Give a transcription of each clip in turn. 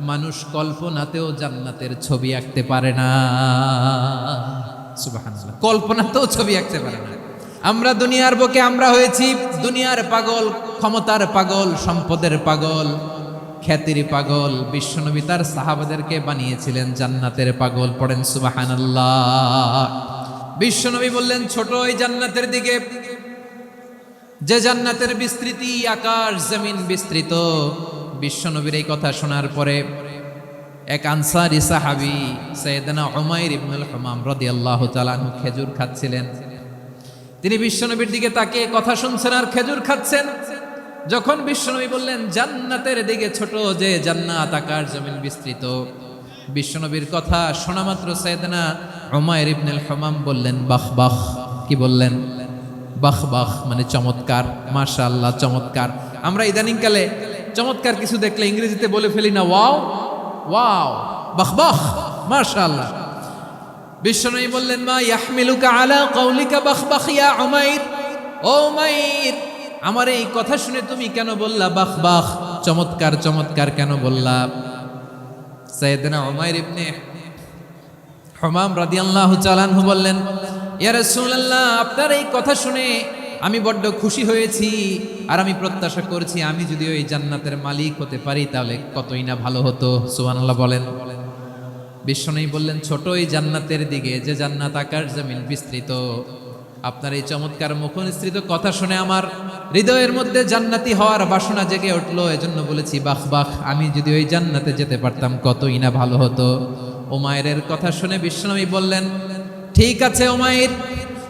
মানুষ কল্পনাতেও জান্নাতের ছবি আঁকতে পারে না। কল্পনাতেও ছবি আঁকতে পারে না। আমরা দুনিয়ার বুকে আমরা হয়েছি দুনিয়ার পাগল, ক্ষমতার পাগল, সম্পদের পাগল, খ্যাতির পাগল। বিশ্বনবী তার সাহাবাদেরকে বানিয়েছিলেন জান্নাতের পাগল। পড়েন সুবহানাল্লাহ। বিশ্বনবী বললেন, ছোট ওই জান্নাতের দিকে, যে জান্নাতের বিস্তৃতি আকাশ, জমিন বিস্তৃত বিশ্বনবীর এই কথা শোনার পরে এক আনসারি সাহাবি সৈয়দনা উমাইর ইবনুল হুমাম রাদিয়াল্লাহু তাআলা আনহু খেজুর খাচ্ছিলেন। তিনি বিশ্বনবীর দিকে তাকে কথা শুনছেন আর খেজুর খাচ্ছেন। যখন বিশ্বনবী বললেন, জান্নাতের দিকে ছোট যে জান্নাত আকার জমিন বিস্তৃত। বিশ্বনবীর কথা শোনা মাত্র সৈয়দনা উমাইর ইবনুল হুমাম বললেন, বাহ বাহ। কি বললেন? বাহ বাহ। মানে চমৎকার মাশা আল্লাহ চমৎকার। আমরা ইদানিংকালে চমৎকার কিছু দেখলে ইংরেজিতে বলে ফেলি না, ওয়াও ওয়াও, বাহ বাহ মাশা আল্লাহ বিশ্বনবী বললেন, মা ইয়াহমিলুকা আলা কওলিকা বাহ বাহ, ইয়া উমাইর? ও উমাইর, আমার এই কথা শুনে তুমি কেন বললা বাহ বাহ, চমৎকার চমৎকার কেন বললা? সাইয়েদনা উমাইর ইবনে হমাম রাদিয়াল্লাহু চালানহু বললেন, ইয়া রাসূলুল্লাহ, আপনার এই কথা শুনে আমি বড্ড খুশি হয়েছি আর আমি প্রত্যাশা করছি আমি যদি ওই জান্নাতের মালিক হতে পারি, তাহলে কতই না ভালো হতো, সুবহানাল্লাহ বলেন। বিশ্বনবী বললেন, ছোট এই জান্নাতের দিকে, যে জান্নাত আকার জমিন বিস্তৃত। আপনার এই চমৎকার মুখনিসৃত কথা শুনে আমার হৃদয়ের মধ্যে জান্নাতি হওয়ার বাসনা জেগে উঠল। এজন্য বলেছি, বাহ বাহ, আমি যদি ওই জান্নাতে যেতে পারতাম, কতই না ভালো হতো। ওমায়ের কথা শুনে বিশ্বনবী বললেন, ঠিক আছে ওমায়ের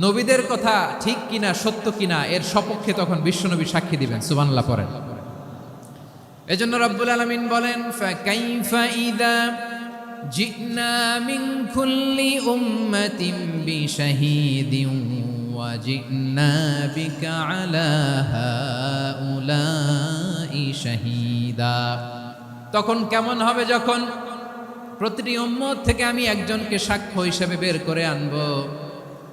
নবীদের কথা ঠিক কিনা, সত্য কিনা, এর সপক্ষে তখন বিশ্বনবী সাক্ষী দিবেন সুবানল্লাহ পড়েন। এজন্য রব্বুল আলমিন বলেন তখন কেমন হবে যখন প্রতিটি উম্মত থেকে আমি একজনকে সাক্ষ্য হিসেবে বের করে আনব?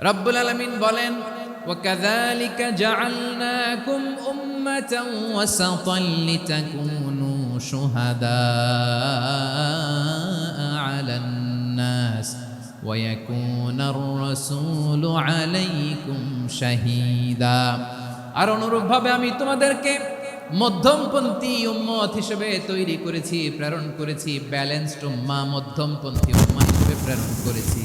রব্বুল আলামিন বলেন وكذلك جعلناكم أمة وسطا لتكونوا شهداء على الناس ويكون الرسول عليكم شهيدا আর অনুরূপভাবে আমি তোমাদেরকে মধ্যমপন্থী উম্মত হিসেবে তৈরি করেছি প্রেরণ করেছি ব্যালেন্সড উম্মা মধ্যমপন্থী উম্মা হিসেবে প্রেরণ করেছি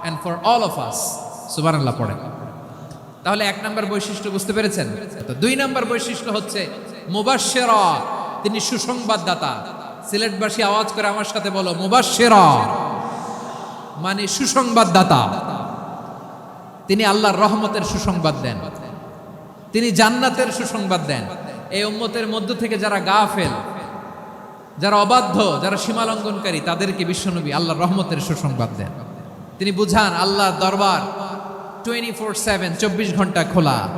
and for all of us সুবহানাল্লাহ, পড়েন। তাহলে এক নম্বর বৈশিষ্ট্য বুঝতে পেরেছেন? তো দুই নম্বর বৈশিষ্ট্য হচ্ছে, মুবাশশিরা, তিনি সুসংবাদদাতা। সিলেটবাসী আওয়াজ করে আমার সাথে বলো, মুবাশশিরা মানে সুসংবাদদাতা। তিনি আল্লাহর রহমতের সুসংবাদ দেন। তিনি জান্নাতের সুসংবাদ দেন। এই উম্মতের মধ্য থেকে যারা গাফেল, যারা অবাধ্য, যারা সীমালঙ্ঘনকারী, তাদেরকে বিশ্বনবী আল্লাহর রহমতের সুসংবাদ দেন। তিনি বুঝান, আল্লাহর দরবার টোয়েন্টি ফোর সেভেন চব্বিশ ঘণ্টা খোলা।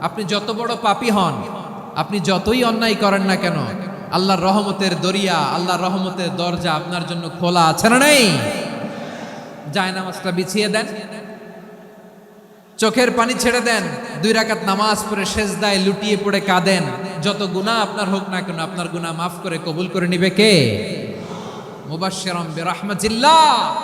আপনি যত বড় পাপী হন, আপনি যতই অন্যায় করেন না কেন, আল্লাহর রহমতের দরিয়া, আল্লাহর রহমতের দরজা আপনার জন্য খোলা আছে না নেই? যায় নামাজটা বিছিয়ে দেন। চোখের পানি ছেড়ে দেন। দুই রাকাত নামাজ পড়ে সেজদায় লুটিয়ে পড়ে কাঁদেন। যত গুনাহ আপনার হোক না কেন, আপনার গুনাহ মাফ করে কবুল করে নিবে কে? মুবাশশিরাম বিরহমাতিল্লাহ।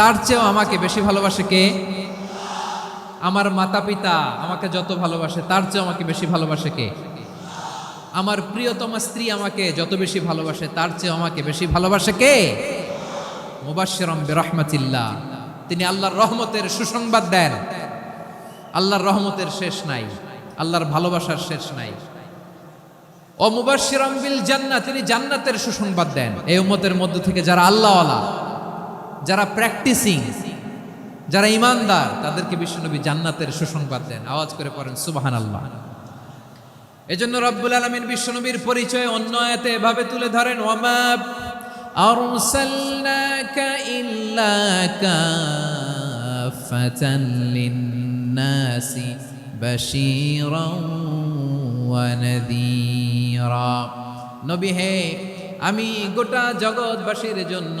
তার চেয়েও আমাকে বেশি ভালোবাসে কে? আমার মাতা পিতা আমাকে যত ভালোবাসে, তার চেয়েও আমাকে বেশি ভালোবাসে কে? আমার প্রিয়তমা স্ত্রী আমাকে যত বেশি ভালোবাসে, তার চেয়েও আমাকে বেশি ভালোবাসে কে? মুবাশশিরাম বিরহমাতিল্লাহ। তিনি আল্লাহর রহমতের সুসংবাদ দেন। আল্লাহর রহমতের শেষ নাই, আল্লাহর ভালোবাসার শেষ নাই। ও মুবাশশিরাম বিল জান্নাত তিনি জান্নাতের সুসংবাদ দেন। এই উম্মতের মধ্য থেকে যারা আল্লাহওয়ালা যারা প্র্যাকটিসিং যারা ইমানদার, তাদেরকে বিশ্বনবী জান্নাতের সুসংবাদ দেন। আওয়াজ করে পড়েন সুবাহান আল্লাহ এজন্য রব্বুল আলমিন বিশ্বনবীর পরিচয় অন্য এতে এভাবে তুলে ধরেন ওমা আরসালনাকা ইল্লা কাফাতান লিন্নাসি বাশীরাও ওয়া নবী হে, আমি গোটা জগৎবাসীর জন্য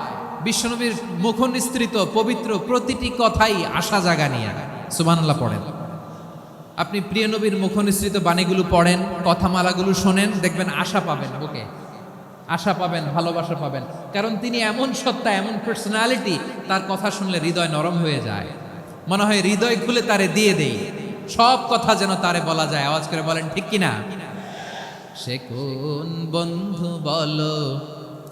বিশ্বনবীর মুখনিস্তৃত পবিত্র প্রতিটি কথাই আশা জাগা নিয়ে। সুবহানাল্লাহ পড়েন। আপনি প্রিয় নবীর মুখনিসৃত বাণীগুলো পড়েন, কথামালাগুলো শোনেন, দেখবেন আশা পাবেন, ওকে? আশা পাবেন, ভালোবাসা পাবেন। কারণ তিনি এমন সত্তা, এমন পার্সোনালিটি তার কথা শুনলে হৃদয় নরম হয়ে যায়। মনে হয় হৃদয় খুলে তারে দিয়ে দেই। সব কথা যেন তারে বলা যায়। আওয়াজ করে বলেন, ঠিক কিনা? সে কোন বন্ধু বলো?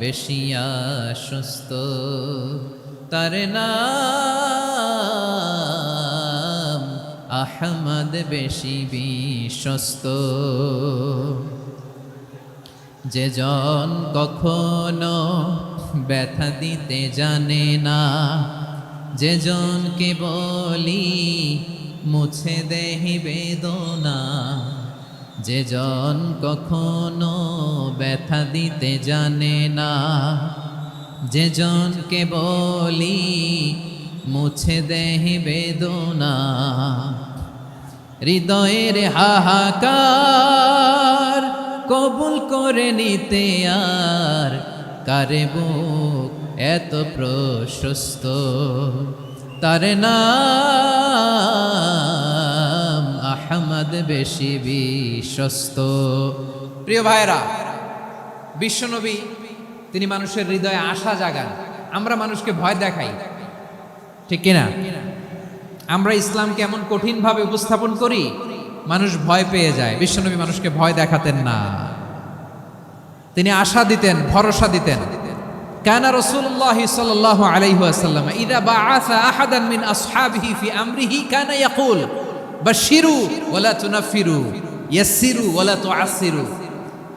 বেশি আশ্বস্ত, তার নাম আহমদ বেশি বিশ্বস্ত। যে জন কখনো ব্যথা দিতে জানে না, যে জনকে বলি মুছে দেহি বেদনা, যে জন কখনো ব্যথা দিতে জানে না। যে জনকে বলি, মুছে দেহি বেদনা। হৃদয়ের হাহাকার কবুল করে নিতে আর কারে বুক এত প্রশস্ত? তার নাম আহমদ বেশি বিশ্বস্ত। প্রিয় ভাইরা বিশ্বনবী, তিনি মানুষের হৃদয়ে আশা জাগান। আমরা মানুষকে ভয় দেখাই। ঠিক কিনা? আমরা ইসলামকে এমন কঠিনভাবে উপস্থাপন করি, মানুষ ভয় পেয়ে যায়। বিশ্বনবী মানুষকে ভয় দেখাতেন না। তিনি আশা দিতেন, ভরসা দিতেন। কানা রসুল্লাহ সাল্লাহ আলাইহাসাল্লাম ইদা বা আসা আহাদান মিন আসহাবিহি ফি আমরিহি কানা ইয়াকুল বা বাশিরু ওয়ালা তুনাফিরু ইয়াসসিরু ওয়ালা তুআসসিরু।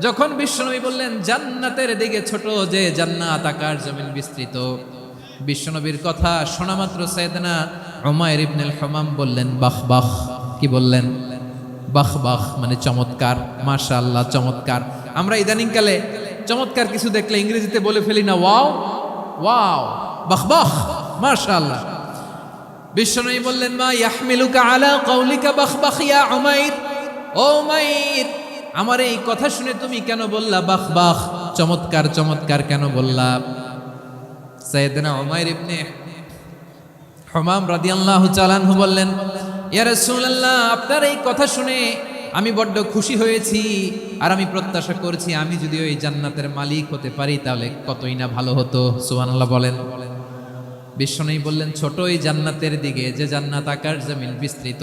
যখন বিশ্বনবী বললেন, জান্নাতের দিকে ছোট যে জান্নাত আকাশ জমিন বিস্তৃত। বিশ্বনবীর কথা শোনা মাত্র সৈয়দনা উমাইর ইবনুল হুমাম বললেন, বাহ বাহ। কি বললেন? বাহ বাহ মানে চমৎকার। মাশা আল্লাহ চমৎকার। আমরা ইদানিংকালে চমৎকার কিছু দেখলে ইংরেজিতে বলে ফেলি না, ওয়াও ওয়াও, বাহ বাহ। মাশা আল্লাহ বিশ্বনবী বললেন, মা ইয়াহমিলুকা আলা কৌলিকা বাহ বাহ ইয়া উমাইর। ও উমাইর আমার এই কথা শুনে তুমি কেন বললা, বাহ বাহ, চমৎকার চমৎকার কেন বললা? সাইয়েদনা উমাইর ইবনে হমাম রাদিয়াল্লাহু চালানহু বললেন, ইয়া রাসূলুল্লাহ, আপনার এই কথা শুনে আমি বড্ড খুশি হয়েছি আর আমি প্রত্যাশা করছি আমি যদি ওই জান্নাতের মালিক হতে পারি তাহলে কতই না ভালো হতো। সুবহানাল্লাহ বলেন। বিশ্বনবী বললেন, ছোট এই জান্নাতের দিকে, যে জান্নাত আকাশ, জমিন বিস্তৃত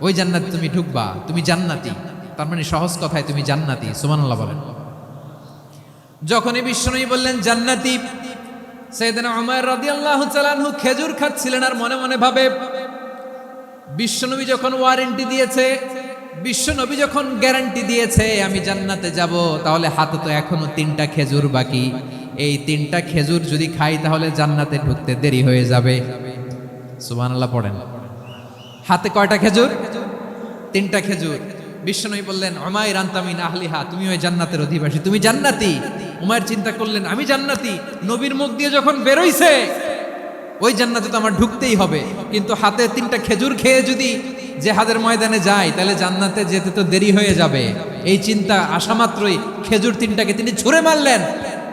ওই জান্নাতে তুমি ঢুকবা, তুমি জান্নাতি। তার মানে সহজ কথায় তুমি জান্নাতি সুমানুল্লাহ বলেন। যখনই বিশ্বনবী বললেন, জান্নাতি। সৈয়দনা উমার রাদিয়াল্লাহু তাআলাহু খেজুর খাচ্ছিলেন আর মনে মনে ভাবে বিশ্বনবী যখন ওয়ারেন্টি দিয়েছে বিশ্বনবী যখন গ্যারান্টি দিয়েছে, আমি জান্নাতে যাব, তাহলে হাতে তো এখনও তিনটা খেজুর বাকি। এই তিনটা খেজুর যদি খাই, তাহলে জান্নাতে ঢুকতে দেরি হয়ে যাবে। সুবহানাল্লাহ পড়েন। হাতে কয়টা খেজুর? তিনটা খেজুর। বিশ্বনবী বললেন অমায় রান্তামিন আহলিহা, তুমি ওই জান্নাতের অধিবাসী, তুমি জান্নাতি। উমায়ের চিন্তা করলেন, আমি জান্নাতি। নবীর মুখ দিয়ে যখন বেরোইছে, ওই জান্নাতে তো আমার ঢুকতেই হবে। কিন্তু হাতে তিনটা খেজুর খেয়ে যদি যে হাদের ময়দানে যায়, তাহলে জান্নাতে যেতে তো দেরি হয়ে যাবে। এই চিন্তা আসা মাত্রই খেজুর তিনটাকে তিনি ছুঁড়ে মারলেন।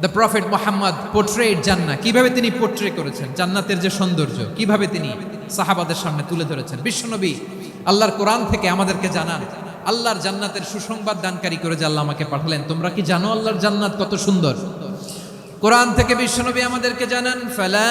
the prophet Muhammad portrait জান্না কীভাবে তিনি পোর্ট্রে করেছেন? জান্নাতের যে সৌন্দর্য, কীভাবে তিনি সাহাবাদের সামনে তুলে ধরেছেন? বিশ্বনবী আল্লাহর কোরআন থেকে আমাদেরকে জানান, আল্লাহর জান্নাতের সুসংবাদ দানকারী করে আল্লাহ আমাকে পাঠালেন। তোমরা কি জানো আল্লাহর জান্নাত কত সুন্দর? কোরআন থেকে বিশ্বনবী আমাদেরকে জানান, ফালা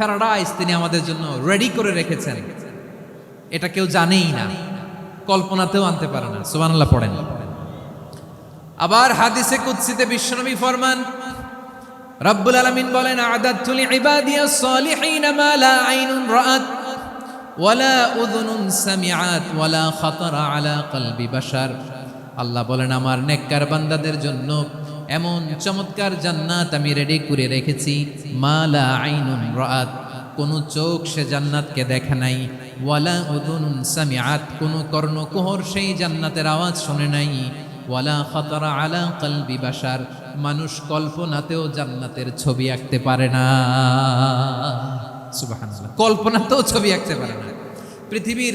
paradise তিনি আমাদের জন্য রেডি করে রেখেছেন। এটা কেউ জানেই না, কল্পনাতেও আনতে পারে না। সুবহানাল্লাহ পড়েন। আবার হাদিসে কুৎসিতে বিশ্বনবী ফরমান, রব্বুল আলামিন বলেন আদাতু লিইবাদিয়াস সালিহিন মা লা আইনুন রাআত ওয়ালা উযুনুন সামিআত ওয়ালা খাতারা আলা কলবি বাশার। আল্লাহ বলেন, আমার নেককার বান্দাদের জন্য এমন চমৎকার জান্নাত আমি রেডি করে রেখেছি। মা লা আইনুন রাআত, কোন চোখ সে জান্নাতকে দেখে নাই। ওয়ালা উযুনুন সামিআত, কোন কর্ণকুহর সেই জান্নাতের আওয়াজ শুনে নাই। ওয়ালা খতরা আলা কলবি বাশার, মানুষ কল্পনাতেও জান্নাতের ছবি আঁকতে পারে না। কল্পনাতেও ছবি আঁকতে পারে না। পৃথিবীর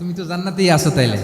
তুমি তো জান্নাতেই আছো তাইলে।